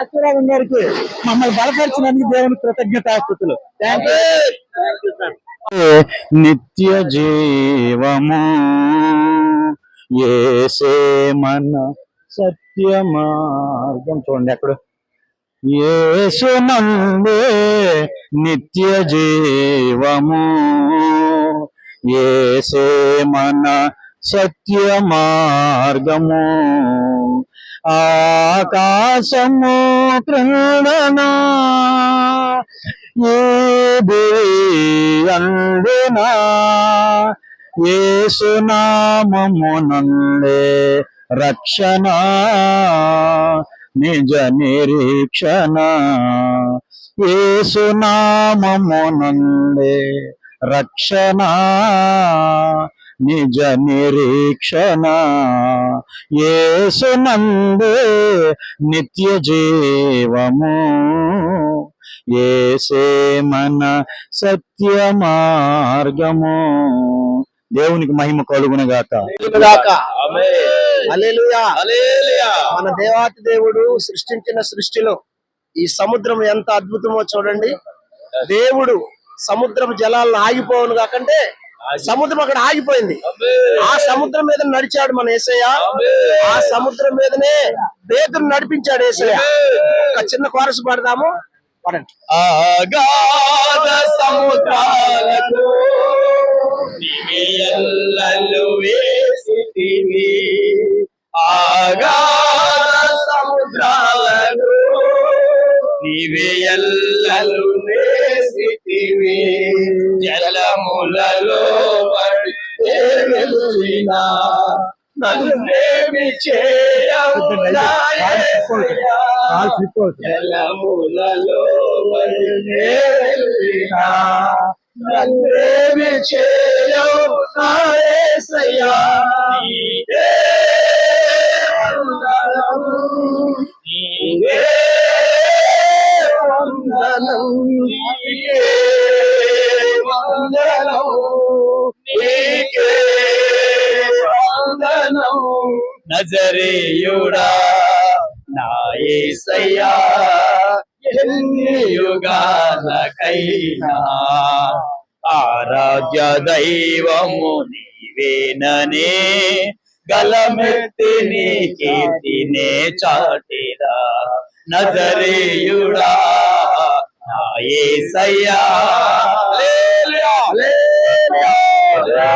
ఆశీర్వాదం గారికి మమ్మల్ని బలపరిచినందుకు దేవుని కృతజ్ఞతాస్థుతులు. థ్యాంక్ యూ నిత్య జీవము? ఏసే మన సత్య మార్గం చూడండి అక్కడ. యేసు నందే నిత్య జీవము? ఏసే మన సత్య మార్గము ఆకాశము క్రీడనా? ఏది అందునా? ఏసునామమునందే రక్షణ నిజ నిరీక్షణ. ఏసునామమునందే రక్షణ నిజ నిరీక్షణ. ఏసునందే నిత్య జీవము. ఏసే మన సత్య మార్గము. దేవునికి మహిమ కలుగునుగాక. గాక ఆమేన్. హల్లెలూయా. హల్లెలూయా. మన దేవాతి దేవుడు సృష్టించిన సృష్టిలో ఈ సముద్రం ఎంత అద్భుతమో చూడండి. దేవుడు సముద్రం జలాలను ఆగిపోవును కాకంటే సముద్రం అక్కడ ఆగిపోయింది. ఆ సముద్రం మీద నడిచాడు మన ఏసయ్య. ఆ సముద్రం మీదనే పేతురు నడిపించాడు ఏసయ్య. ఒక చిన్న కోరసు పాడదాము. పడండి. సముద్రాలకు నిమియల్లలు నివేయల్లలు వేసితివి జలములలో పడి వెలుచిన నన్నేమి చేయమునా యేసయ్యా. జలములలో నన్నేమి చేయవు నా వందనం, వందనం, వందనం. నజరేయుడా నాయసయ్యా ఎన్ని యుగాలకైనా ఆరాధ్య దైవము నీవేననే. గలమెత్తి నీ కీర్తినే చాటిరా. నజరేయుడా నా